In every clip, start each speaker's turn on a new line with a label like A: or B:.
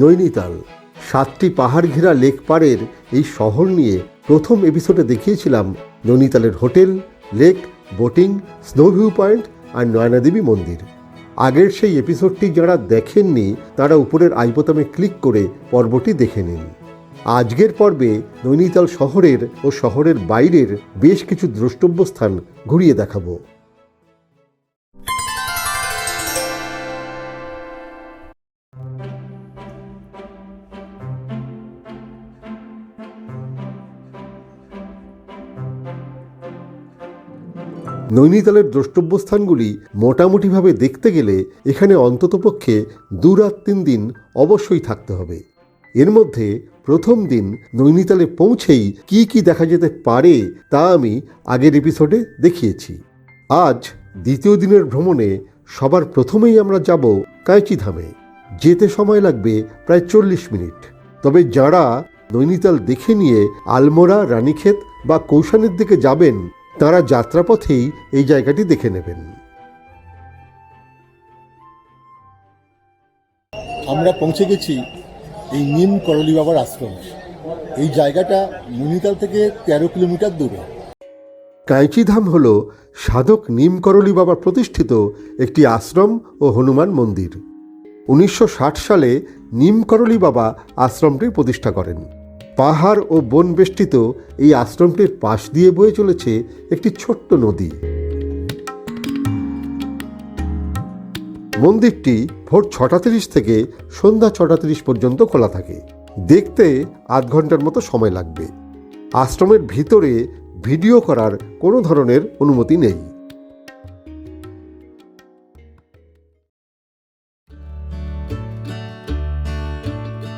A: নৈনিতাল, সাতটি পাহাড় ঘেরা লেক পাড়ের এই শহর নিয়ে প্রথম এপিসোডে দেখিয়েছিলাম নৈনিতালের hotel, lake, boating snow view point আর নয়নাদেবী মন্দির। আগের সেই এপিসোডটি যারা দেখেননি, তারা উপরের আইবোতামে ক্লিক করে পর্বটি দেখে নিন। আজকের পর্বে নৈনিতাল শহরের ও শহরের বাইরের বেশ কিছু দ্রষ্টব্য স্থান ঘুরিয়ে দেখাবো। নৈনিতালের দ্রষ্টব্য স্থানগুলি মোটামুটিভাবে দেখতে গেলে এখানে অন্ততপক্ষে দু রাত তিন দিন অবশ্যই থাকতে হবে। এর মধ্যে প্রথম দিন নৈনিতালে পৌঁছেই কি কি দেখা যেতে পারে তা আমি আগের এপিসোডে দেখিয়েছি। আজ দ্বিতীয় দিনের ভ্রমণে সবার প্রথমেই আমরা যাব কাঁচি ধামে যেতে সময় লাগবে প্রায় চল্লিশ মিনিট। তবে যারা নৈনিতাল দেখে নিয়ে আলমোড়া, রানীক্ষেত বা কৌশানের দিকে যাবেন তারা যাত্রাপথেই এই জায়গাটি দেখে নেবেন।
B: আমরা পৌঁছে গেছি এই নিম করলি বাবার আশ্রমে। এই জায়গাটা নৈনিতাল থেকে তেরো কিলোমিটার দূরে।
A: কাঁচিধাম হল সাধক নিমকরলি বাবা প্রতিষ্ঠিত একটি আশ্রম ও হনুমান মন্দির। উনিশশো ষাট সালে নিমকরলি বাবা আশ্রমটি প্রতিষ্ঠা করেন। পাহাড় ও বন বেষ্টিত এই আশ্রমটির পাশ দিয়ে বয়ে চলেছে একটি ছোট্ট নদী। মন্দিরটি ভোর ছটা তিরিশ থেকে সন্ধ্যা ছটা তিরিশ পর্যন্ত খোলা থাকে। দেখতে আধ ঘণ্টার মতো সময় লাগবে। আশ্রমের ভিতরে ভিডিও করার কোনো ধরনের অনুমতি নেই।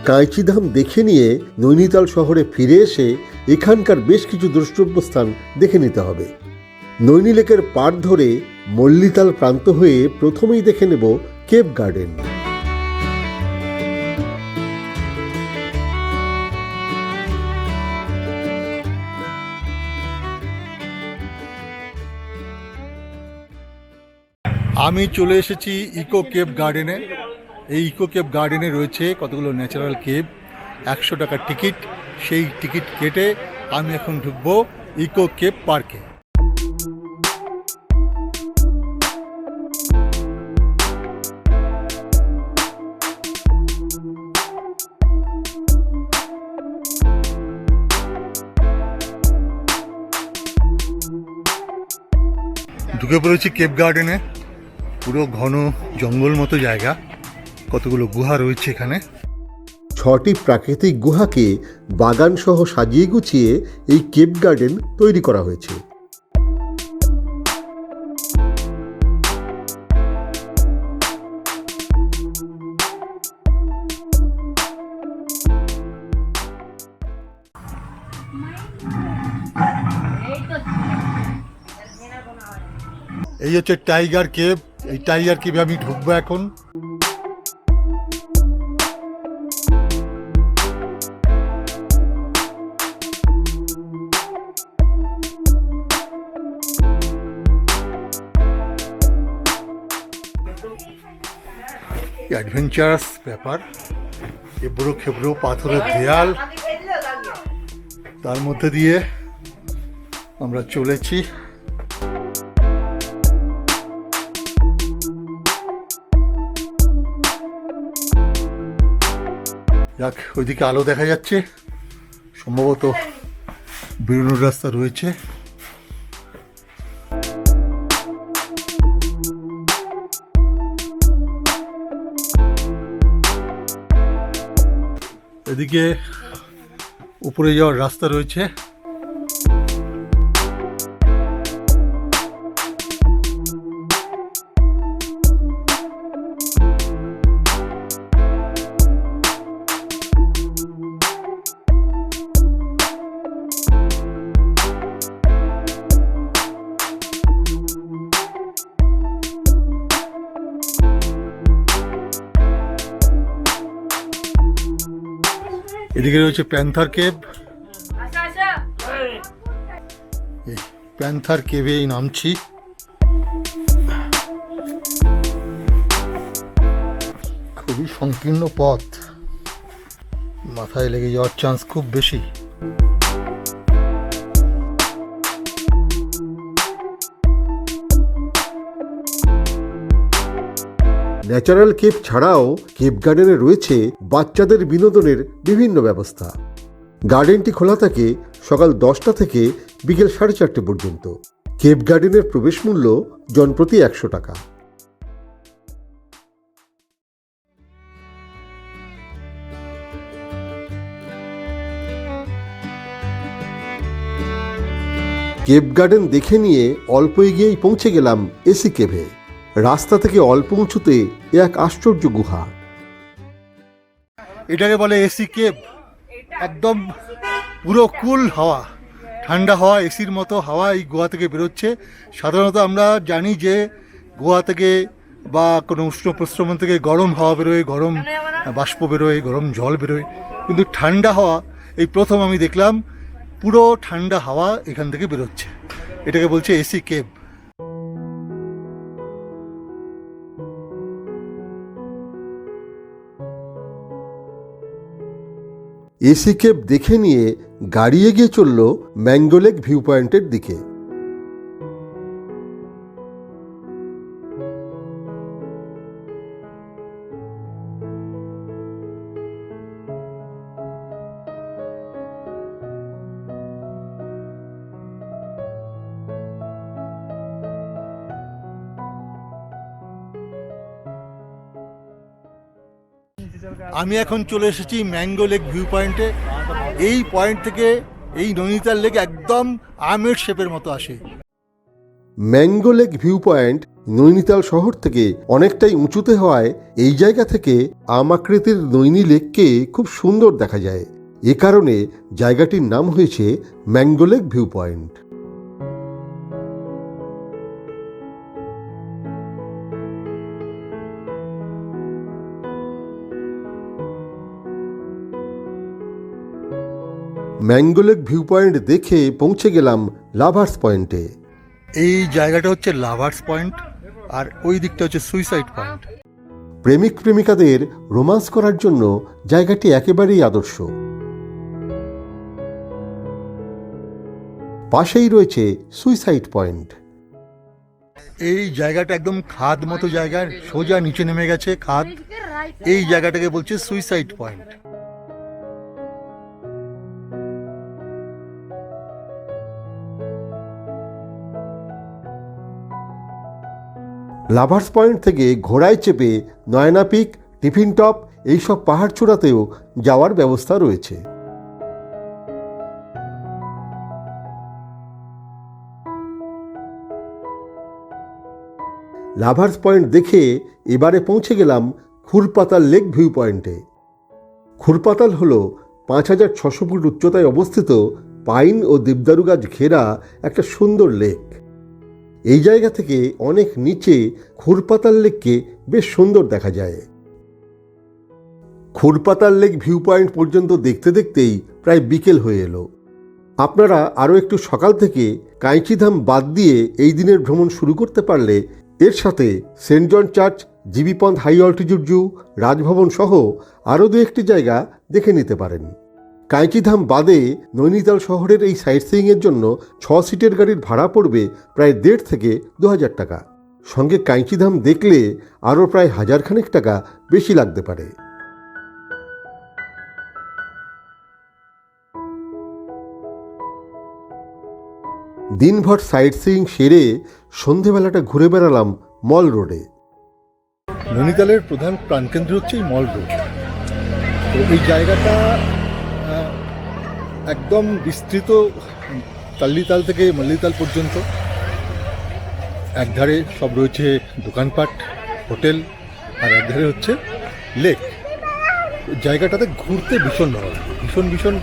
A: কাঁচিধাম দেখে নিয়ে নৈনিতাল শহরে ফিরে এসে এখানকার বেশ কিছু দ্রষ্টব্য স্থান দেখে নিতে হবে। নৈনী লেকের পাড় ধরে মল্লিতাল প্রান্ত হয়ে প্রথমেই দেখে নেব কেপ গার্ডেন।
B: আমি চলে এসেছি ইকো কেপ গার্ডেনে। এই ইকো কেপ গার্ডেনে রয়েছে কতগুলো ন্যাচারাল কেপ একশো টাকার টিকিট। সেই টিকিট কেটে আমি এখন ঢুকবো ইকো কেপ পার্কে। ঢুকে পড়েছি কেপ গার্ডেনে। পুরো ঘন জঙ্গল মতো জায়গা। কতগুলো গুহা রয়েছে এখানে?
A: ছটি প্রাকৃতিক গুহাকে বাগান সহ সাজিয়ে গুছিয়ে এই কেপ গার্ডেন তৈরি করা হয়েছে।
B: এই হচ্ছে টাইগার কেভ এই টাইগার কেভে আমি ঢুকবো এখন। অ্যাডভেঞ্চারাস ব্যাপার। এবড়ো খেবড়ো পাথরের দেয়াল। তার মধ্যে দিয়ে আমরা চলেছি। যাক, ওইদিকে আলো দেখা যাচ্ছে। সম্ভবত বেরোনোর রাস্তা রয়েছে। এদিকে উপরে যাওয়ার রাস্তা রয়েছে। এদিকে রয়েছে প্যান্থার কেভ। এই প্যান্থার কেভে নামছি। খুবই সংকীর্ণ পথ। মাথায় লেগে যাওয়ার চান্স খুব বেশি।
A: ন্যাচারাল কেপ ছাড়াও কেপ গার্ডেনে রয়েছে বাচ্চাদের বিনোদনের বিভিন্ন ব্যবস্থা। গার্ডেনটি খোলা থাকে সকাল দশটা থেকে বিকেল সাড়ে চারটে পর্যন্ত। কেপ গার্ডেনের প্রবেশ মূল্য জনপ্রতি একশো টাকা। কেপ গার্ডেন দেখে নিয়ে অল্প এগিয়েই পৌঁছে গেলাম এসি কেভে। রাস্তা থেকে অল্প উঁচুতে এক আশ্চর্য গুহা।
B: এটাকে বলে এসি কেব একদম পুরো কুল হাওয়া। ঠান্ডা হাওয়া, এসির মতো হাওয়া এই গোয়া থেকে বেরোচ্ছে। সাধারণত আমরা জানি যে গোয়া থেকে বা কোনো উষ্ণ প্রস্রবণ থেকে গরম হাওয়া বেরোয়, গরম বাষ্প বেরোয়, গরম জল বেরোয়। কিন্তু ঠান্ডা হাওয়া, এই প্রথম আমি দেখলাম, পুরো ঠান্ডা হাওয়া এখান থেকে বেরোচ্ছে। এটাকে বলছে এসি কেব
A: এসি কেপ দেখে নিয়ে গাড়ি এগিয়ে চলল ম্যাঙ্গোলেক ভিউ পয়েন্টের দিকে।
B: আমি এখন চলে এসেছি ম্যাঙ্গো লেক ভিউ পয়েন্টে এই পয়েন্ট থেকে এই নৈনিতাল লেক একদম আমের শেপের মতো আসে।
A: Mango lake view point Nainital শহর থেকে অনেকটাই উঁচুতে হওয়ায় এই জায়গা থেকে আম আকৃতির নৈনি লেককে খুব সুন্দর দেখা যায়। এ কারণে জায়গাটির নাম হয়েছে mango lake view point mango lake view point দেখে পৌঁছে গেলাম লাভার্স পয়েন্টে।
B: এই জায়গাটা হচ্ছে লাভার্স পয়েন্ট আর ওই দিকটা হচ্ছে সুইসাইড পয়েন্ট।
A: প্রেমিক প্রেমিকাদের রোমান্স করার জন্য জায়গাটি একেবারেই আদর্শ। পাশেই রয়েছে সুইসাইড পয়েন্ট।
B: এই জায়গাটা একদম খাদ মতো জায়গার সোজা নিচে নেমে গেছে খাদ। এই জায়গাটাকে বলছে সুইসাইড পয়েন্ট।
A: লাভার্স পয়েন্ট থেকে ঘোড়ায় চেপে নয়না পিক, টিফিন টপ, এইসব পাহাড় চূড়াতেও যাওয়ার ব্যবস্থা রয়েছে। লাভার্স পয়েন্ট দেখে এবারে পৌঁছে গেলাম খুরপাতাল লেক ভিউ পয়েন্টে। খুরপাতাল হল পাঁচ হাজার ছশো ফুট উচ্চতায় অবস্থিত পাইন ও দেবদারু গাছ ঘেরা একটা সুন্দর লেক। এই জায়গা থেকে অনেক নিচে খুরপাতাল লেককে বেশ সুন্দর দেখা যায়। খুরপাতাল লেক ভিউ পয়েন্ট পর্যন্ত দেখতে দেখতেই প্রায় বিকেল হয়ে এলো। আপনারা আরও একটু সকাল থেকে কাঁইচিধাম বাদ দিয়ে এই দিনের ভ্রমণ শুরু করতে পারলে এর সাথে saint John church, GB Pant high altitude zoo, Raj Bhavan সহ আরও দু একটি জায়গা দেখে নিতে পারেন। কাঁচিধাম বাদে নৈনিতাল শহরের এই সাইট সিইংয়ের জন্য ছ সিটের গাড়ির ভাড়া পড়বে প্রায় দেড় থেকে দু হাজার টাকা। সঙ্গে কাঁচিধাম দেখলে আরও প্রায় হাজারখানেক টাকা বেশি লাগতে পারে। দিনভর সাইট সিইং সেরে সন্ধেবেলাটা ঘুরে বেড়ালাম মল রোডে।
B: নৈনিতালের প্রধান প্রাণকেন্দ্র হচ্ছে এই মল রোড। এই জায়গাটা একদম বিস্তৃত তাল্লিতাল থেকে মল্লিতাল পর্যন্ত। একধারে সব রয়েছে দোকানপাট, হোটেল, আর একধারে হচ্ছে লেক। জায়গাটাতে ঘুরতে ভীষণ ভালো লাগে। ভীষণ ভীষণ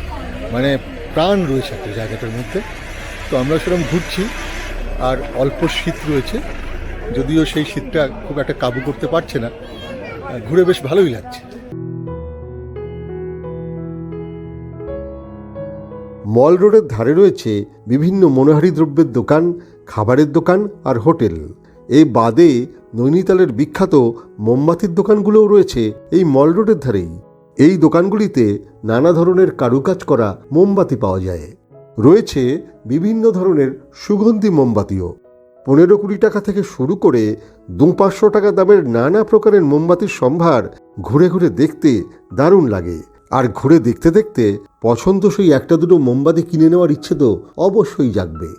B: মানে প্রাণ রয়েছে একটা জায়গাটার মধ্যে। তো আমরা সেরকম ঘুরছি, আর অল্প শীত রয়েছে। যদিও সেই শীতটা খুব একটা কাবু করতে পারছে না। ঘুরে বেশ ভালোই লাগছে।
A: মল রোডের ধারে রয়েছে বিভিন্ন মনোহারি দ্রব্যের দোকান, খাবারের দোকান আর হোটেল। এই বাদে নৈনিতালের বিখ্যাত মোমবাতির দোকানগুলোও রয়েছে এই মল রোডের ধারেই। এই দোকানগুলিতে নানা ধরনের কারুকাজ করা মোমবাতি পাওয়া যায়। রয়েছে বিভিন্ন ধরনের সুগন্ধি মোমবাতিও। পনেরো কুড়ি টাকা থেকে শুরু করে দু পাঁচশো টাকা দামের নানা প্রকারের মোমবাতির সম্ভার ঘুরে ঘুরে দেখতে দারুণ লাগে। আর ঘুরে দেখতে দেখতে পছন্দসই একটা দুটো মোমবাতি কিনে নেওয়ার ইচ্ছে তো অবশ্যই জাগবে।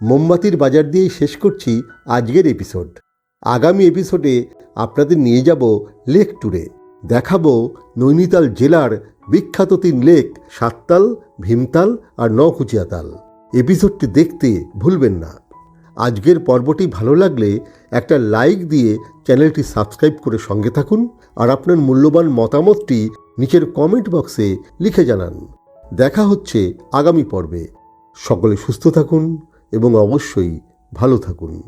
A: মোমবাতির বাজার দিয়েই শেষ করছি আজকের এপিসোড আগামী এপিসোডে আপনাদের নিয়ে যাব লেক ট্যুরে দেখাবো নৈনিতাল জেলার বিখ্যাত তিন লেক, সাততাল, ভীমতাল আর নকুচিয়াতাল এপিসোডটি দেখতে ভুলবেন না। আজকের পর্বটি ভালো লাগলে একটা লাইক দিয়ে চ্যানেলটি সাবস্ক্রাইব করে সঙ্গে থাকুন আর আপনার মূল্যবান মতামতটি নিচের কমেন্ট বক্সে লিখে জানান। দেখা হচ্ছে আগামী পর্বে। সকলে সুস্থ থাকুন এবং অবশ্যই ভালো থাকুন।